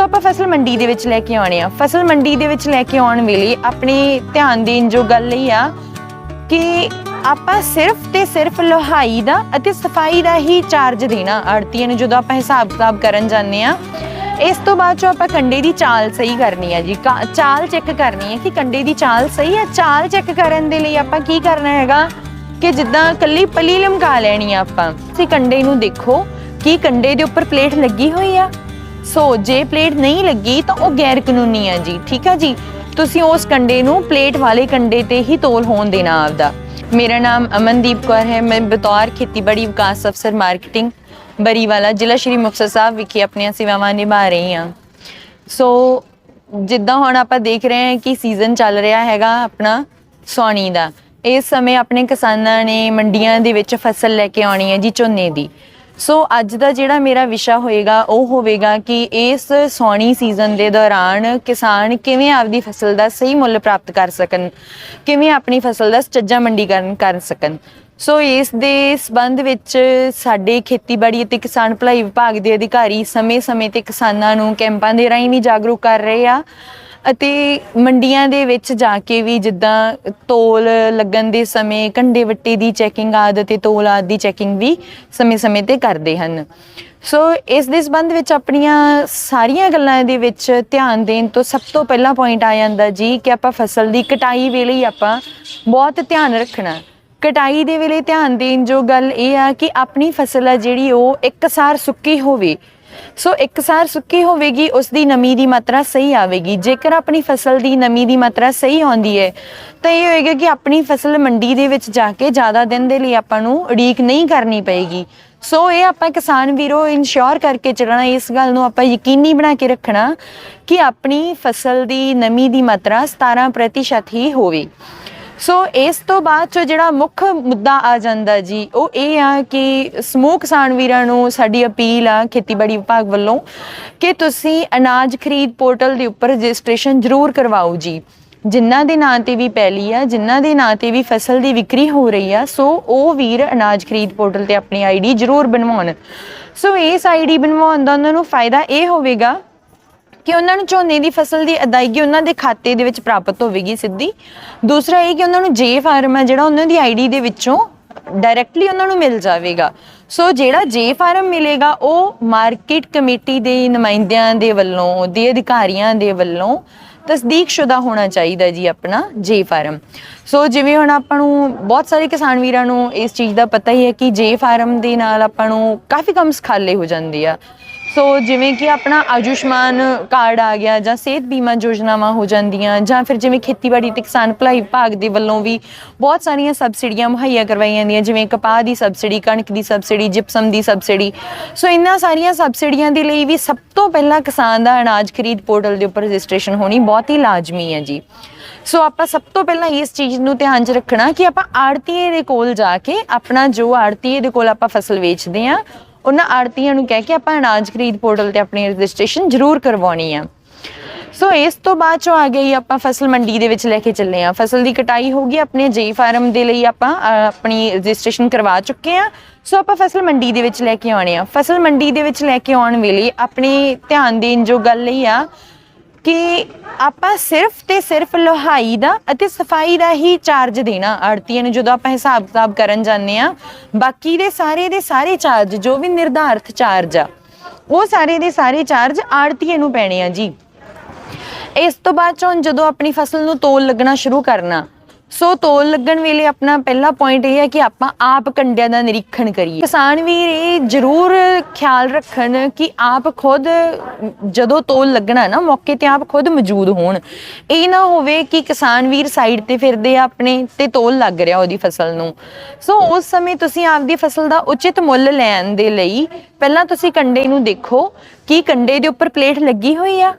ਸੋ ਆਪਾਂ ਫਸਲ ਮੰਡੀ ਦੇ ਵਿੱਚ ਲੈ ਕੇ ਆਉਣੇ ਆ। ਫਸਲ ਮੰਡੀ ਦੇ ਵਿੱਚ ਲੈ ਕੇ ਆਉਣ ਵੇਲੇ ਆਪਣੇ ਧਿਆਨ ਦੇਣ ਜੋ ਗੱਲ ਇਹ ਆ ਕਿ ਆਪਾਂ ਸਿਰਫ ਤੇ ਸਿਰਫ ਲੋਹਾਈ ਦਾ ਅਤੇ ਸਫ਼ਾਈ ਦਾ ਹੀ ਚਾਰਜ ਦੇਣਾ, ਆੜਤੀਆਂ ਨੂੰ ਜਦੋਂ ਆਪਾਂ ਹਿਸਾਬ ਕਿਤਾਬ ਕਰਨ ਜਾਂਦੇ ਆ। ਇਸ ਤੋਂ ਬਾਅਦ ਜੋ ਆਪਾਂ ਕੰਡੇ ਦੀ ਚਾਲ ਸਹੀ ਕਰਨੀ ਹੈ ਜੀ। ਚਾਲ ਚੈੱਕ ਕਰਨੀ ਹੈ ਕਿ ਕੰਡੇ ਦੀ ਚਾਲ ਸਹੀ ਹੈ ਚਾਲ ਚੈੱਕ ਕਰਨ ਦੇ ਲਈ ਆਪਾਂ ਕੀ ਕਰਨਾ ਹੈਗਾ ਕਿ ਜਿੱਦਾਂ ਕੱਲੀ ਪਲੀ ਲਮਕਾ ਲੈਣੀ ਆ ਆਪਾਂ। ਤੁਸੀਂ ਕੰਡੇ ਨੂੰ ਦੇਖੋ ਕਿ ਕੰਡੇ ਦੇ ਉੱਪਰ ਪਲੇਟ ਲੱਗੀ ਹੋਈ ਆ। ਸੋ ਜੇ ਪਲੇਟ ਨਹੀਂ ਲੱਗੀ ਤਾਂ ਉਹ ਗੈਰ ਕਾਨੂੰਨੀ ਆ ਜੀ, ਠੀਕ ਆ ਜੀ? ਤੁਸੀਂ ਉਸ ਕੰਡੇ ਨੂੰ ਪਲੇਟ ਵਾਲੇ ਕੰਡੇ ਤੇ ਹੀ ਤੋਲ ਹੋਣ ਦੇਣਾ ਆਪਦਾ। ਮੇਰਾ ਨਾਮ ਅਮਨਦੀਪ ਕੌਰ ਹੈ, ਮੈਂ ਬਤੌਰ ਖੇਤੀਬਾੜੀ ਵਿਕਾਸ ਅਫਸਰ ਮਾਰਕੀਟਿੰਗ, ਬਰੀਵਾਲਾ ਜ਼ਿਲ੍ਹਾ ਸ਼੍ਰੀ ਮੁਕਤਸਰ ਸਾਹਿਬ ਵਿਖੇ ਆਪਣੀਆਂ ਸੇਵਾਵਾਂ ਨਿਭਾ ਰਹੀ ਹਾਂ। ਸੋ ਜਿੱਦਾਂ ਹੁਣ ਆਪਾਂ ਦੇਖ ਰਹੇ ਹਾਂ ਕਿ ਸੀਜ਼ਨ ਚੱਲ ਰਿਹਾ ਹੈਗਾ ਆਪਣਾ ਸੌਣੀ ਦਾ, ਇਸ ਸਮੇਂ ਆਪਣੇ ਕਿਸਾਨਾਂ ਨੇ ਮੰਡੀਆਂ ਦੇ ਵਿੱਚ ਫਸਲ ਲੈ ਕੇ ਆਉਣੀ ਹੈ ਜੀ ਝੋਨੇ ਦੀ। ਸੋ ਅੱਜ ਦਾ ਜਿਹੜਾ ਮੇਰਾ ਵਿਸ਼ਾ ਹੋਏਗਾ, ਉਹ ਹੋਵੇਗਾ ਕਿ ਇਸ ਸੌਣੀ ਸੀਜ਼ਨ ਦੇ ਦੌਰਾਨ ਕਿਸਾਨ ਕਿਵੇਂ ਆਪਦੀ ਫਸਲ ਦਾ ਸਹੀ ਮੁੱਲ ਪ੍ਰਾਪਤ ਕਰ ਸਕਣ, ਕਿਵੇਂ ਆਪਣੀ ਫਸਲ ਦਾ ਸੁਚੱਜਾ ਮੰਡੀਕਰਨ ਕਰ ਸਕਣ। ਸੋ ਇਸ ਦੇ ਸਬੰਧ ਵਿੱਚ ਸਾਡੇ ਖੇਤੀਬਾੜੀ ਅਤੇ ਕਿਸਾਨ ਭਲਾਈ ਵਿਭਾਗ ਦੇ ਅਧਿਕਾਰੀ ਸਮੇਂ-ਸਮੇਂ ਤੇ ਕਿਸਾਨਾਂ ਨੂੰ ਕੈਂਪਾਂ ਦੇ ਰਾਹੀਂ ਵੀ ਜਾਗਰੂਕ ਕਰ ਰਹੇ ਆ। ਅਤੇ ਮੰਡੀਆਂ ਦੇ ਵਿੱਚ ਜਾ ਕੇ ਵੀ ਜਿੱਦਾਂ ਤੋਲ ਲੱਗਣ ਦੇ ਸਮੇਂ ਕੰਡੇ ਵੱਟੇ ਦੀ ਚੈਕਿੰਗ ਆਦਿ ਤੇ ਤੋਲ ਆਦਿ ਦੀ ਚੈਕਿੰਗ ਵੀ ਸਮੇਂ-ਸਮੇਂ ਤੇ ਕਰਦੇ ਹਨ। ਸੋ ਇਸ ਦੇ ਸੰਬੰਧ ਵਿੱਚ ਆਪਣੀਆਂ ਸਾਰੀਆਂ ਗੱਲਾਂ ਦੇ ਵਿੱਚ ਧਿਆਨ ਦੇਣ ਤੋਂ ਸਭ ਤੋਂ ਪਹਿਲਾ ਪੁਆਇੰਟ ਆ ਜਾਂਦਾ ਜੀ ਕਿ ਆਪਾਂ ਫਸਲ ਦੀ ਕਟਾਈ ਵੇਲੇ ਹੀ ਆਪਾਂ ਬਹੁਤ ਧਿਆਨ ਰੱਖਣਾ। ਕਟਾਈ ਦੇ ਵੇਲੇ ਧਿਆਨ ਦੇਣ ਜੋ ਗੱਲ ਇਹ ਆ ਕਿ ਆਪਣੀ ਫਸਲ ਆ ਜਿਹੜੀ ਉਹ ਇੱਕਸਾਰ ਸੁੱਕੀ ਹੋਵੇ ਸੋ ਇੱਕਸਾਰ ਸੁੱਕੀ ਹੋਵੇਗੀ, ਉਸ ਦੀ ਨਮੀ ਦੀ ਮਾਤਰਾ ਸਹੀ ਆਵੇਗੀ। ਜੇਕਰ ਆਪਣੀ ਫਸਲ ਦੀ ਨਮੀ ਦੀ ਮਾਤਰਾ ਸਹੀ ਆਉਂਦੀ ਹੈ, ਤਾਂ ਇਹ ਹੋਏਗਾ ਕਿ ਆਪਣੀ ਫਸਲ ਮੰਡੀ ਦੇ ਵਿੱਚ ਜਾ ਕੇ ਜ਼ਿਆਦਾ ਦਿਨ ਦੇ ਲਈ ਆਪਾਂ ਨੂੰ ਉਡੀਕ ਨਹੀਂ ਕਰਨੀ ਪਏਗੀ। ਸੋ ਇਹ ਆਪਾਂ ਕਿਸਾਨ ਵੀਰੋ ਇਨਸ਼ੋਰ ਕਰਕੇ ਚੱਲਣਾ, ਇਸ ਗੱਲ ਨੂੰ ਆਪਾਂ ਯਕੀਨੀ ਬਣਾ ਕੇ ਰੱਖਣਾ ਕਿ ਆਪਣੀ ਫਸਲ ਦੀ ਨਮੀ ਦੀ ਮਾਤਰਾ 17% ਹੀ ਹੋਵੇ। ਸੋ ਇਸ ਤੋਂ ਬਾਅਦ ਚੋ ਜਿਹੜਾ ਮੁੱਖ ਮੁੱਦਾ ਆ ਜਾਂਦਾ ਜੀ, ਉਹ ਇਹ ਆ ਕਿ ਸਮੂਹ ਕਿਸਾਨ ਵੀਰਾਂ ਨੂੰ ਸਾਡੀ ਅਪੀਲ ਆ ਖੇਤੀਬਾੜੀ ਵਿਭਾਗ ਵੱਲੋਂ ਕਿ ਤੁਸੀਂ ਅਨਾਜ ਖਰੀਦ ਪੋਰਟਲ ਦੇ ਉੱਪਰ ਰਜਿਸਟ੍ਰੇਸ਼ਨ ਜ਼ਰੂਰ ਕਰਵਾਓ ਜੀ। ਜਿਨ੍ਹਾਂ ਦੇ ਨਾਂ ਤੇ ਵੀ ਪੈਲੀ ਆ, ਜਿਨ੍ਹਾਂ ਦੇ ਨਾਂ ਤੇ ਵੀ ਫਸਲ ਦੀ ਵਿਕਰੀ ਹੋ ਰਹੀ ਆ, ਸੋ ਉਹ ਵੀਰ ਅਨਾਜ ਖਰੀਦ ਪੋਰਟਲ ਤੇ ਆਪਣੀ ਆਈਡੀ ਜ਼ਰੂਰ ਬਣਵਾਉਣ। ਸੋ ਇਸ ਆਈਡੀ ਬਣਵਾਉਣ ਦਾ ਉਹਨਾਂ ਨੂੰ ਫਾਇਦਾ ਇਹ ਹੋਵੇਗਾ ਕਿ ਉਹਨਾਂ ਨੂੰ ਝੋਨੇ ਦੀ ਫਸਲ ਦੀ ਅਦਾਇਗੀ ਉਹਨਾਂ ਦੇ ਖਾਤੇ ਦੇ ਵਿੱਚ ਪ੍ਰਾਪਤ ਹੋਵੇਗੀ ਸਿੱਧੀ। ਦੂਸਰਾ ਇਹ ਕਿ ਉਹਨਾਂ ਨੂੰ ਜੇ ਫਾਰਮ ਹੈ ਜਿਹੜਾ ਉਹਨਾਂ ਦੀ ਆਈਡੀ ਦੇ ਵਿੱਚੋਂ ਡਾਇਰੈਕਟਲੀ ਉਹਨਾਂ ਨੂੰ ਮਿਲ ਜਾਵੇਗਾ। ਸੋ ਜਿਹੜਾ ਜੇ ਫਾਰਮ ਮਿਲੇਗਾ, ਉਹ ਮਾਰਕੀਟ ਕਮੇਟੀ ਦੇ ਨੁਮਾਇੰਦਿਆਂ ਦੇ ਵੱਲੋਂ ਦੇ ਅਧਿਕਾਰੀਆਂ ਦੇ ਵੱਲੋਂ ਤਸਦੀਕਸ਼ੁਦਾ ਹੋਣਾ ਚਾਹੀਦਾ ਜੀ ਆਪਣਾ ਜੇ ਫਾਰਮ। ਸੋ ਜਿਵੇਂ ਹੁਣ ਆਪਾਂ ਨੂੰ ਬਹੁਤ ਸਾਰੇ ਕਿਸਾਨ ਵੀਰਾਂ ਨੂੰ ਇਸ ਚੀਜ਼ ਦਾ ਪਤਾ ਹੀ ਹੈ ਕਿ ਜੇ ਫਾਰਮ ਦੇ ਨਾਲ ਆਪਾਂ ਨੂੰ ਕਾਫੀ ਕੰਮ ਸਖਾਲੇ ਹੋ ਜਾਂਦੇ ਆ। ਸੋ ਜਿਵੇਂ ਕਿ ਆਪਣਾ ਆਯੁਸ਼ਮਾਨ ਕਾਰਡ ਆ ਗਿਆ ਜਾਂ ਸਿਹਤ ਬੀਮਾ ਯੋਜਨਾਵਾਂ ਹੋ ਜਾਂਦੀਆਂ ਜਾਂ ਫਿਰ ਜਿਵੇਂ ਖੇਤੀਬਾੜੀ ਤੇ ਕਿਸਾਨ ਭਲਾਈ ਵਿਭਾਗ ਦੇ ਵੱਲੋਂ ਵੀ ਬਹੁਤ ਸਾਰੀਆਂ ਸਬਸਿਡੀਆਂ ਮੁਹੱਈਆ ਕਰਵਾਈਆਂ ਜਾਂਦੀਆਂ, ਜਿਵੇਂ ਕਪਾਹ ਦੀ ਸਬਸਿਡੀ, ਕਣਕ ਦੀ ਸਬਸਿਡੀ ਜਿਪਸਮ ਦੀ ਸਬਸਿਡੀ। ਸੋ ਇਹਨਾਂ ਸਾਰੀਆਂ ਸਬਸਿਡੀਆਂ ਦੇ ਲਈ ਵੀ ਸਭ ਤੋਂ ਪਹਿਲਾਂ ਕਿਸਾਨ ਦਾ ਅਨਾਜ ਖਰੀਦ ਪੋਰਟਲ ਦੇ ਉੱਪਰ ਰਜਿਸਟ੍ਰੇਸ਼ਨ ਹੋਣੀ ਬਹੁਤ ਹੀ ਲਾਜ਼ਮੀ ਹੈ ਜੀ। ਸੋ ਆਪਾਂ ਸਭ ਤੋਂ ਪਹਿਲਾਂ ਇਸ ਚੀਜ਼ ਨੂੰ ਧਿਆਨ 'ਚ ਰੱਖਣਾ ਕਿ ਆਪਾਂ ਆੜਤੀਏ ਦੇ ਕੋਲ ਜਾ ਕੇ ਆਪਣਾ ਜੋ ਆੜਤੀਏ ਦੇ ਕੋਲ ਆਪਾਂ ਫਸਲ ਵੇਚਦੇ ਆ ਉਹਨਾਂ ਆੜਤੀਆਂ ਨੂੰ ਕਹਿ ਕੇ ਆਪਾਂ ਅਨਾਜ ਖਰੀਦ ਪੋਰਟਲ ਤੇ ਆਪਣੀ ਰਜਿਸਟ੍ਰੇਸ਼ਨ ਜ਼ਰੂਰ ਕਰਵਾਉਣੀ ਆ। ਸੋ ਇਸ ਤੋਂ ਬਾਅਦ ਚੋਂ ਆ ਗਈ ਆਪਾਂ ਫਸਲ ਮੰਡੀ ਦੇ ਵਿੱਚ ਲੈ ਕੇ ਚੱਲੇ ਆ। ਫਸਲ ਦੀ ਕਟਾਈ ਹੋ ਗਈ ਆਪਣੇ ਜੇ ਫਾਰਮ ਦੇ ਲਈ ਆਪਾਂ ਆਪਣੀ ਰਜਿਸਟ੍ਰੇਸ਼ਨ ਕਰਵਾ ਚੁੱਕੇ ਆ। ਸੋ ਆਪਾਂ ਫਸਲ ਮੰਡੀ ਦੇ ਵਿੱਚ ਲੈ ਕੇ ਆਉਣੇ ਆ। ਫਸਲ ਮੰਡੀ ਦੇ ਵਿੱਚ ਲੈ ਕੇ ਆਉਣ ਵੇਲੇ ਆਪਣੇ ਧਿਆਨ ਦੇਣ ਜੋ ਗੱਲ ਇਹ ਆ ਕਿ ਆਪਾਂ ਸਿਰਫ ਤੇ ਸਿਰਫ ਲੋਹਾਈ ਦਾ ਅਤੇ ਸਫ਼ਾਈ ਦਾ ਹੀ ਚਾਰਜ ਦੇਣਾ ਆੜਤੀਆਂ ਨੂੰ ਜਦੋਂ ਆਪਾਂ ਹਿਸਾਬ ਕਿਤਾਬ ਕਰਨ ਜਾਂਦੇ ਆ ਬਾਕੀ ਦੇ ਸਾਰੇ ਦੇ ਸਾਰੇ ਚਾਰਜ ਜੋ ਵੀ ਨਿਰਧਾਰਤ ਚਾਰਜ ਆ, ਉਹ ਸਾਰੇ ਦੇ ਸਾਰੇ ਚਾਰਜ ਆੜਤੀਏ ਨੂੰ ਪੈਣੇ ਆ ਜੀ। ਇਸ ਤੋਂ ਬਾਅਦ ਚੋਂ ਜਦੋਂ ਆਪਣੀ ਫਸਲ ਨੂੰ ਤੋਲ ਲੱਗਣਾ ਸ਼ੁਰੂ ਕਰਨਾ ਸੋ ਤੋਲ ਲੱਗਣ ਵੇਲੇ ਆਪਣਾ ਪਹਿਲਾ ਪੁਆਇੰਟ ਇਹ ਹੈ ਕਿ ਆਪਾਂ ਆਪ ਕੰਡਿਆਂ ਦਾ ਨਿਰੀਖਣ ਕਰੀਏ। ਕਿਸਾਨ ਵੀਰ, ਇਹ ਜ਼ਰੂਰ ਖਿਆਲ ਰੱਖਣ ਕਿ ਆਪ ਖੁਦ ਜਦੋਂ ਤੋਲ ਲੱਗਣਾ ਨਾ, ਮੌਕੇ ਤੇ ਆਪ ਖੁਦ ਮੌਜੂਦ ਹੋਣ। ਇਹ ਨਾ ਹੋਵੇ ਕਿ ਕਿਸਾਨ ਵੀਰ ਸਾਈਡ ਤੇ ਫਿਰਦੇ ਆ ਆਪਣੇ ਤੇ ਤੋਲ ਲੱਗ ਰਿਹਾ ਉਹਦੀ ਫਸਲ ਨੂੰ। ਸੋ ਉਸ ਸਮੇਂ ਤੁਸੀਂ ਆਪਦੀ ਫਸਲ ਦਾ ਉਚਿਤ ਮੁੱਲ ਲੈਣ ਦੇ ਲਈ ਪਹਿਲਾਂ ਤੁਸੀਂ ਕੰਡੇ ਨੂੰ ਦੇਖੋ ਕਿ ਕੰਡੇ ਦੇ ਉੱਪਰ ਪਲੇਟ ਲੱਗੀ ਹੋਈ ਆ।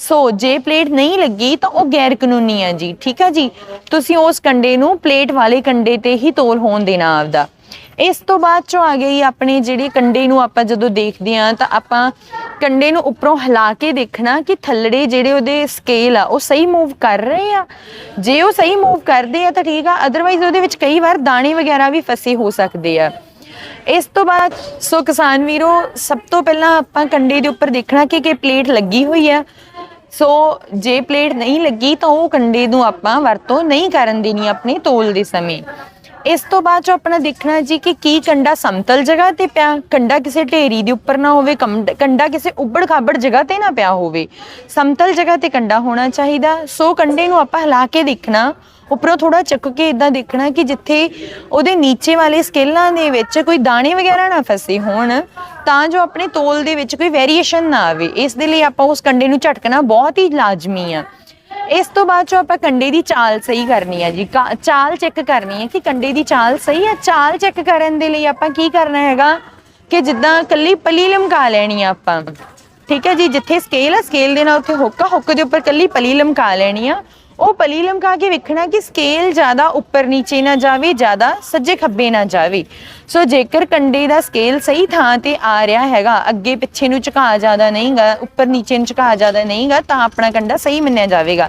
ਸੋ ਜੇ ਪਲੇਟ ਨਹੀਂ ਲੱਗੀ ਤਾਂ ਉਹ ਗੈਰ ਕਾਨੂੰਨੀ ਹੈ ਜੀ, ਠੀਕ ਹੈ ਜੀ? ਤੁਸੀਂ ਉਸ ਕੰਡੇ ਨੂੰ ਪਲੇਟ ਵਾਲੇ ਕੰਡੇ ਤੇ ਹੀ ਤੋਲ ਹੋਣ ਦੇਣਾ ਆਪਦਾ। ਇਸ ਤੋਂ ਬਾਅਦ ਚੋਂ ਆ ਗਈ ਆਪਣੇ ਜਿਹੜੇ ਕੰਡੇ ਨੂੰ ਆਪਾਂ ਜਦੋਂ ਦੇਖਦੇ ਆ ਤਾਂ ਆਪਾਂ ਕੰਡੇ ਨੂੰ ਉੱਪਰੋਂ ਹਿਲਾ ਕੇ ਦੇਖਣਾ ਕਿ ਥੱਲੜੇ ਜਿਹੜੇ ਉਹਦੇ ਸਕੇਲ ਆ, ਉਹ ਸਹੀ ਮੂਵ ਕਰ ਰਹੇ ਆ। ਜੇ ਉਹ ਸਹੀ ਮੂਵ ਕਰਦੇ ਆ ਤਾਂ ਠੀਕ ਆ ਅਦਰਵਾਈਜ਼ ਉਹਦੇ ਵਿੱਚ ਕਈ ਵਾਰ ਦਾਣੇ ਵਗੈਰਾ ਵੀ ਫਸੇ ਹੋ ਸਕਦੇ ਆ। ਇਸ ਤੋਂ ਬਾਅਦ, ਸੋ ਕਿਸਾਨ ਵੀਰੋ, ਸਭ ਤੋਂ ਪਹਿਲਾਂ ਆਪਾਂ ਕੰਡੇ ਦੇ ਉੱਪਰ ਦੇਖਣਾ ਕਿ ਕਿ ਪਲੇਟ ਲੱਗੀ ਹੋਈ ਆ। ਸੋ ਜੇ ਪਲੇਟ ਨਹੀਂ ਲੱਗੀ ਤਾਂ ਉਹ ਕੰਡੇ ਨੂੰ ਆਪਾਂ ਵਰਤੋਂ ਨਹੀਂ ਕਰਨ ਦੇਣੀ ਆਪਣੇ ਤੋਲ ਦੇ ਸਮੇਂ। ਇਸ ਤੋਂ ਬਾਅਦ ਜੋ ਆਪਣਾ ਦੇਖਣਾ ਜੀ ਕਿ ਕੀ ਕੰਡਾ ਸਮਤਲ ਜਗ੍ਹਾ ਤੇ ਪਿਆ, ਕੰਡਾ ਕਿਸੇ ਢੇਰੀ ਦੇ ਉੱਪਰ ਨਾ ਹੋਵੇ ਕੰਡਾ ਕਿਸੇ ਉੱਬੜ ਖਾਬੜ ਜਗ੍ਹਾ ਤੇ ਨਾ ਪਿਆ ਹੋਵੇ। ਸਮਤਲ ਜਗ੍ਹਾ ਤੇ ਕੰਡਾ ਹੋਣਾ ਚਾਹੀਦਾ। ਸੋ ਕੰਡੇ ਨੂੰ ਆਪਾਂ ਹਿਲਾ ਕੇ ਦੇਖਣਾ, ਉੱਪਰੋਂ ਥੋੜਾ ਚੱਕ ਕੇ ਇਦਾਂ ਦੇਖਣਾ ਕਿ ਜਿੱਥੇ ਉਹਦੇ ਨੀਚੇ ਵਾਲੇ ਸਕੇਲਾਂ ਦੇ ਵਿੱਚ ਕੋਈ ਦਾਣੇ ਵਗੈਰਾ ਨਾ ਫਸੇ ਹੋਣ, ਤਾਂ ਜੋ ਆਪਣੇ ਤੋਲ ਦੇ ਵਿੱਚ ਕੋਈ ਵੇਰੀਏਸ਼ਨ ਨਾ ਆਵੇ। ਇਸ ਦੇ ਲਈ ਆਪਾਂ ਉਸ ਕੰਡੇ ਨੂੰ ਝਟਕਣਾ ਬਹੁਤ ਹੀ ਲਾਜ਼ਮੀ ਆ। ਇਸ ਤੋਂ ਬਾਅਦ ਜੋ ਆਪਾਂ ਕੰਡੇ ਦੀ ਚਾਲ ਸਹੀ ਕਰਨੀ ਹੈ ਜੀ। ਚਾਲ ਚੈੱਕ ਕਰਨੀ ਹੈ ਕਿ ਕੰਡੇ ਦੀ ਚਾਲ ਸਹੀ ਹੈ ਚਾਲ ਚੈੱਕ ਕਰਨ ਦੇ ਲਈ ਆਪਾਂ ਕੀ ਕਰਨਾ ਹੈਗਾ ਕਿ ਜਿੱਦਾਂ ਕੱਲੀ ਪਲੀ ਲਮਕਾ ਲੈਣੀ ਆ ਆਪਾਂ। ਠੀਕ ਹੈ ਜੀ, ਜਿੱਥੇ ਸਕੇਲ ਹੈ ਸਕੇਲ ਦੇ ਨਾਲ ਉੱਥੇ ਹੁੱਕ ਆ ਹੁੱਕ ਦੇ ਉੱਪਰ ਕੱਲੀ ਪਲੀ ਲਮਕਾ ਲੈਣੀ ਆ। ਉਹ ਪਲੀ ਲਮਕਾ ਕੇ ਵੇਖਣਾ ਕਿ ਸਕੇਲ ਜ਼ਿਆਦਾ ਉੱਪਰ ਨੀਚੇ ਨਾ ਜਾਵੇ, ਜ਼ਿਆਦਾ ਸੱਜੇ ਖੱਬੇ ਨਾ ਜਾਵੇ। ਸੋ ਜੇਕਰ ਕੰਡੇ ਦਾ ਸਕੇਲ ਸਹੀ ਥਾਂ ਤੇ ਆ ਰਿਹਾ ਹੈਗਾ, ਅੱਗੇ ਪਿੱਛੇ ਨੂੰ ਝੁਕਾ ਜ਼ਿਆਦਾ ਨਹੀਂਗਾ, ਉੱਪਰ ਨੀਚੇ ਨੂੰ ਝੁਕਾ ਜ਼ਿਆਦਾ ਨਹੀਂਗਾ, ਤਾਂ ਆਪਣਾ ਕੰਡਾ ਸਹੀ ਮੰਨਿਆ ਜਾਵੇਗਾ।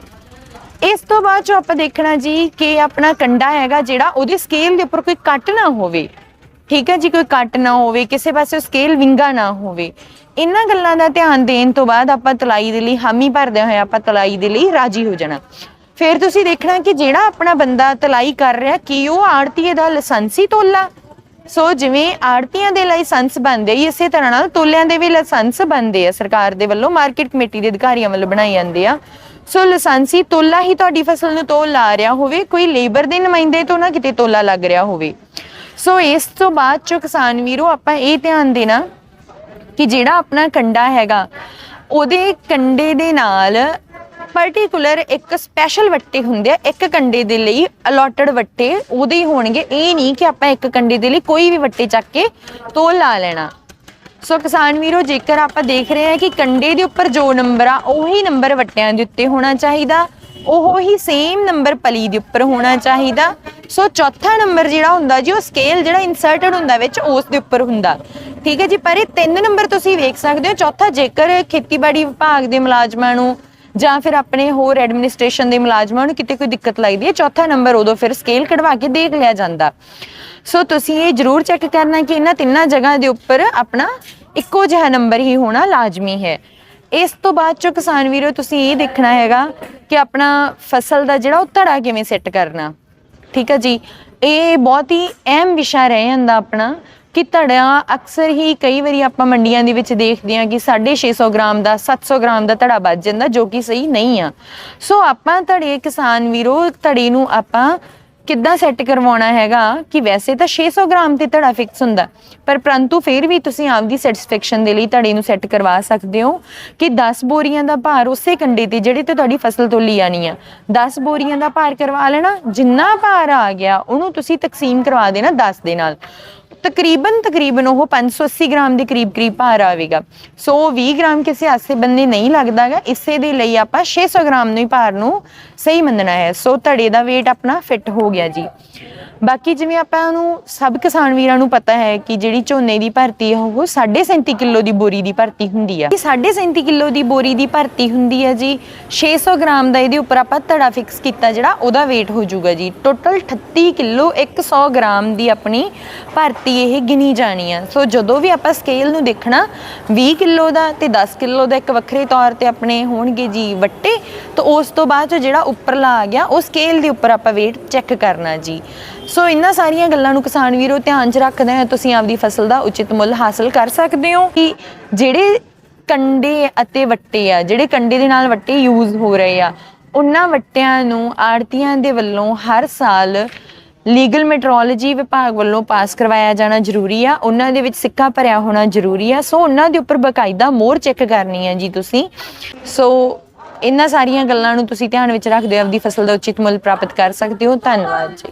ਇਸ ਤੋਂ ਬਾਅਦ ਜੋ ਆਪਾਂ ਦੇਖਣਾ ਜੀ ਕਿ ਆਪਣਾ ਕੰਡਾ ਹੈਗਾ ਜਿਹੜਾ ਉਹਦੇ ਸਕੇਲ ਦੇ ਉੱਪਰ ਕੋਈ ਕੱਟ ਨਾ ਹੋਵੇ। ਠੀਕ ਹੈ ਜੀ, ਕੋਈ ਕੱਟ ਨਾ ਹੋਵੇ, ਕਿਸੇ ਪਾਸੇ ਸਕੇਲ ਵਿੰਗਾ ਨਾ ਹੋਵੇ। ਇਹਨਾਂ ਗੱਲਾਂ ਦਾ ਧਿਆਨ ਦੇਣ ਤੋਂ ਬਾਅਦ ਆਪਾਂ ਤਲਾਈ ਦੇ ਲਈ ਹਾਮੀ ਭਰਦੇ ਹੋਏ ਆਪਾਂ ਤਲਾਈ ਦੇ ਲਈ ਰਾਜੀ ਹੋ ਜਾਣਾ। ਫਿਰ ਤੁਸੀਂ ਦੇਖਣਾ ਕਿ ਜਿਹੜਾ ਆਪਣਾ ਬੰਦਾ ਤਲਾਈ ਕਰ ਰਿਹਾ, ਕੀ ਉਹ ਆੜਤੀਏ ਦਾ ਲਾਇਸੈਂਸੀ ਤੋਲਾ? ਸੋ ਜਿਵੇਂ ਆੜਤੀਆਂ ਦੇ ਲਾਇਸੈਂਸ ਬਣਦੇ ਹੀ ਇਸੇ ਤਰ੍ਹਾਂ ਨਾਲ ਤੋਲਿਆਂ ਦੇ ਵੀ ਲਾਇਸੈਂਸ ਬਣਦੇ ਆ, ਸਰਕਾਰ ਦੇ ਵੱਲੋਂ ਮਾਰਕੀਟ ਕਮੇਟੀ ਦੇ ਅਧਿਕਾਰੀਆਂ ਵੱਲੋਂ ਬਣਾਏ ਜਾਂਦੇ ਆ। ਸੋ ਲਾਇਸੈਂਸੀ ਤੋਲਾ ਹੀ ਤੁਹਾਡੀ ਫਸਲ ਨੂੰ ਤੋਲ ਲਾ ਰਿਹਾ ਹੋਵੇ, ਕੋਈ ਲੇਬਰ ਦੇ ਨੁਮਾਇੰਦੇ ਤੋਂ ਨਾ ਕਿਤੇ ਤੋਲਾ ਲੱਗ ਰਿਹਾ ਹੋਵੇ। ਸੋ ਇਸ ਤੋਂ ਬਾਅਦ ਚੋ ਕਿਸਾਨ ਵੀਰੋ, ਆਪਾਂ ਇਹ ਧਿਆਨ ਦੇਣਾ ਕਿ ਜਿਹੜਾ ਆਪਣਾ ਕੰਡਾ ਹੈਗਾ, ਉਹਦੇ ਕੰਡੇ ਦੇ ਨਾਲ ਪਾਰਟਿਕੂਲਰ ਇੱਕ ਸਪੈਸ਼ਲ ਵੱਟੇ ਹੁੰਦੇ ਆ, ਇੱਕ ਕੰਡੇ ਦੇ ਲਈ ਅਲੋਟਡ ਵੱਟੇ, ਉਹਦੇ ਹੀ ਹੋਣਗੇ। ਇਹ ਨਹੀਂ ਕਿ ਆਪਾਂ ਇੱਕ ਕੰਡੇ ਦੇ ਲਈ ਕੋਈ ਵੀ ਵੱਟੇ ਚੱਕ ਕੇ ਤੋਲ ਲਾ ਲੈਣਾ। ਸੋ ਕਿਸਾਨ ਵੀਰੋ, ਜੇਕਰ ਆਪਾਂ ਦੇਖ ਰਹੇ ਹਾਂ ਕਿ ਕੰਡੇ ਦੇ ਉੱਪਰ ਜੋ ਨੰਬਰ ਆ, ਉਹੀ ਨੰਬਰ ਵੱਟਿਆਂ ਦੇ ਉੱਤੇ ਹੋਣਾ ਚਾਹੀਦਾ। ਉਹ ਹੀ ਸੇਮ ਨੰਬਰ ਪਲੀ ਦੇ ਉੱਪਰ ਹੋਣਾ ਚਾਹੀਦਾ। ਸੋ ਚੌਥਾ ਨੰਬਰ ਜਿਹੜਾ ਹੁੰਦਾ ਜੀ, ਉਹ ਸਕੇਲ ਜਿਹੜਾ ਇਨਸਰਟਡ ਹੁੰਦਾ ਵਿੱਚ, ਉਸ ਦੇ ਉੱਪਰ ਹੁੰਦਾ। ਠੀਕ ਹੈ ਜੀ, ਪਰ ਇਹ ਤਿੰਨ ਨੰਬਰ ਤੁਸੀਂ ਵੇਖ ਸਕਦੇ ਹੋ। ਚੌਥਾ, ਜੇਕਰ ਖੇਤੀਬਾੜੀ ਵਿਭਾਗ ਦੇ ਮੁਲਾਜ਼ਮਾਂ ਨੂੰ ਜਾਂ ਫਿਰ ਆਪਣੇ ਹੋਰ ਐਡਮਿਨਿਸਟ੍ਰੇਸ਼ਨ ਦੇ ਮੁਲਾਜ਼ਮਾਂ ਨੂੰ ਕਿਤੇ ਕੋਈ ਦਿੱਕਤ ਲੱਗਦੀ ਹੈ, ਚੌਥਾ ਨੰਬਰ ਉਦੋਂ ਫਿਰ ਸਕੇਲ ਕਢਵਾ ਕੇ ਦੇਖ ਲਿਆ ਜਾਂਦਾ। ਸੋ ਤੁਸੀਂ ਇਹ ਜ਼ਰੂਰ ਚੈੱਕ ਕਰਨਾ ਕਿ ਇਹਨਾਂ ਤਿੰਨਾਂ ਜਗ੍ਹਾ ਦੇ ਉੱਪਰ ਆਪਣਾ ਇੱਕੋ ਜਿਹਾ ਨੰਬਰ ਹੀ ਹੋਣਾ ਲਾਜ਼ਮੀ ਹੈ। ਇਸ ਤੋਂ ਬਾਅਦ ਚੋ ਕਿਸਾਨ ਵੀਰੋ, ਤੁਸੀਂ ਇਹ ਦੇਖਣਾ ਹੈਗਾ ਕਿ ਆਪਣਾ ਫਸਲ ਦਾ ਜਿਹੜਾ ਉਹ ਧੜਾ ਕਿਵੇਂ ਸੈੱਟ ਕਰਨਾ। ਠੀਕ ਹੈ ਜੀ? ਇਹ ਬਹੁਤ ਹੀ ਅਹਿਮ ਵਿਸ਼ਾ ਰਹਿ ਜਾਂਦਾ ਆਪਣਾ। ਕਿ ਧੜਾ ਅਕਸਰ ਹੀ ਕਈ ਵਾਰੀ ਆਪਾਂ ਮੰਡੀਆਂ ਦੇ ਵਿੱਚ ਦੇਖਦੇ ਹਾਂ ਕਿ 650 ਗ੍ਰਾਮ ਦਾ 700 ਗ੍ਰਾਮ ਦਾ ਧੜਾ ਵੱਜ ਜਾਂਦਾ, ਜੋ ਕਿ ਸਹੀ ਨਹੀਂ ਆ। ਸੋ ਆਪਾਂ ਧੜੇ, ਕਿਸਾਨ ਵੀਰੋ, ਧੜੇ ਨੂੰ ਆਪਾਂ ਕਿੱਦਾਂ ਸੈੱਟ ਕਰਵਾਉਣਾ ਹੈਗਾ ਕਿ ਵੈਸੇ ਤਾਂ 600 ਗ੍ਰਾਮ ਤੇ ਧੜਾ ਫਿਕਸ ਹੁੰਦਾ, ਪਰ ਪਰੰਤੂ ਫਿਰ ਵੀ ਤੁਸੀਂ ਆਪਦੀ ਸੈਟੀਸਫੈਕਸ਼ਨ ਦੇ ਲਈ ਧੜੇ ਨੂੰ ਸੈੱਟ ਕਰਵਾ ਸਕਦੇ ਹੋ ਕਿ 10 ਬੋਰੀਆਂ ਦਾ ਭਾਰ ਉਸੇ ਕੰਡੇ ਤੇ ਜਿਹੜੇ ਤੇ ਤੁਹਾਡੀ ਫਸਲ ਤੋਲੀ ਆਣੀ ਆ। 10 ਬੋਰੀਆਂ ਦਾ ਭਾਰ ਕਰਵਾ ਲੈਣਾ, ਜਿੰਨਾ ਭਾਰ ਆ ਗਿਆ, ਉਹਨੂੰ ਤੁਸੀਂ ਤਕਸੀਮ ਕਰਵਾ ਦੇਣਾ 10 ਦੇ ਨਾਲ। ਤਕਰੀਬਨ ਤਕਰੀਬਨ ਉਹ 580 ਗ੍ਰਾਮ ਦੇ ਕਰੀਬ ਕਰੀਬ ਭਾਰ ਆਵੇਗਾ। ਸੋ 20 ਗ੍ਰਾਮ ਕਿਸੇ ਆਸੇ ਬੰਨੇ ਨਹੀਂ ਲੱਗਦਾਗਾ ਇਸੇ ਦੇ ਲਈ ਆਪਾਂ 600 ਗ੍ਰਾਮ ਨੂੰ ਹੀ ਭਾਰ ਨੂੰ ਸਹੀ ਮੰਨਣਾ ਹੈ। ਸੋ ਧੜੇ ਦਾ weight ਆਪਣਾ ਫਿੱਟ ਹੋ ਗਿਆ ਜੀ। ਬਾਕੀ ਜਿਵੇਂ ਆਪਾਂ ਨੂੰ ਸਭ ਕਿਸਾਨ ਵੀਰਾਂ ਨੂੰ ਪਤਾ ਹੈ ਕਿ ਜਿਹੜੀ ਝੋਨੇ ਦੀ ਭਰਤੀ ਹੈ ਉਹ 37.5 ਕਿਲੋ ਦੀ ਬੋਰੀ ਦੀ ਭਰਤੀ ਹੁੰਦੀ ਆ। 37.5 ਕਿਲੋ ਦੀ ਬੋਰੀ ਦੀ ਭਰਤੀ ਹੁੰਦੀ ਹੈ ਜੀ 600 ਗ੍ਰਾਮ ਦਾ ਇਹਦੇ ਉੱਪਰ ਆਪਾਂ ਧੜਾ ਫਿਕਸ ਕੀਤਾ, ਜਿਹੜਾ ਉਹਦਾ weight ਹੋ ਜਾਊਗਾ ਜੀ। ਟੋਟਲ 38 ਕਿਲੋ 100 ਗ੍ਰਾਮ ਦੀ ਆਪਣੀ ਭਰਤੀ ਇਹ ਗਿਣੀ ਜਾਣੀ ਆ। ਸੋ ਜਦੋਂ ਵੀ ਆਪਾਂ ਸਕੇਲ ਨੂੰ ਦੇਖਣਾ 20 ਕਿਲੋ ਦਾ ਤੇ 10 ਕਿਲੋ ਦਾ ਇੱਕ ਵੱਖਰੇ ਤੌਰ ਤੇ ਆਪਣੇ ਹੋਣਗੇ ਜੀ ਵੱਟੇ, ਤਾਂ ਉਸ ਤੋਂ ਬਾਅਦ 'ਚ ਜਿਹੜਾ ਉੱਪਰਲਾ ਆ ਗਿਆ, ਉਹ ਸਕੇਲ ਦੇ ਉੱਪਰ ਆਪਾਂ weight ਚੈੱਕ ਕਰਨਾ ਜੀ। ਸੋ ਇਹਨਾਂ ਸਾਰੀਆਂ ਗੱਲਾਂ ਨੂੰ ਕਿਸਾਨ ਵੀਰੋ ਧਿਆਨ 'ਚ ਰੱਖਦੇ ਹੋਏ ਤੁਸੀਂ ਆਪਦੀ ਫਸਲ ਦਾ ਉਚਿਤ ਮੁੱਲ ਹਾਸਲ ਕਰ ਸਕਦੇ ਹੋ ਕਿ ਜਿਹੜੇ ਕੰਡੇ ਅਤੇ ਵੱਟੇ ਆ, ਜਿਹੜੇ ਕੰਡੇ ਦੇ ਨਾਲ ਵੱਟੇ ਯੂਜ਼ ਹੋ ਰਹੇ ਆ ਉਹਨਾਂ ਵੱਟਿਆਂ ਨੂੰ ਆੜਤੀਆਂ ਦੇ ਵੱਲੋਂ ਹਰ ਸਾਲ ਲੀਗਲ ਮੈਟਰੋਲੋਜੀ ਵਿਭਾਗ ਵੱਲੋਂ ਪਾਸ ਕਰਵਾਇਆ ਜਾਣਾ ਜ਼ਰੂਰੀ ਆ। ਉਹਨਾਂ ਦੇ ਵਿੱਚ ਸਿੱਕਾ ਭਰਿਆ ਹੋਣਾ ਜ਼ਰੂਰੀ ਆ। ਸੋ ਉਹਨਾਂ ਦੇ ਉੱਪਰ ਬਕਾਇਦਾ ਮੋਹਰ ਚੈੱਕ ਕਰਨੀ ਹੈ ਜੀ ਤੁਸੀਂ। ਸੋ ਇਹਨਾਂ ਸਾਰੀਆਂ ਗੱਲਾਂ ਨੂੰ ਤੁਸੀਂ ਧਿਆਨ ਵਿੱਚ ਰੱਖਦੇ ਹੋ, ਆਪਦੀ ਫਸਲ ਦਾ ਉਚਿਤ ਮੁੱਲ ਪ੍ਰਾਪਤ ਕਰ ਸਕਦੇ ਹੋ। ਧੰਨਵਾਦ ਜੀ।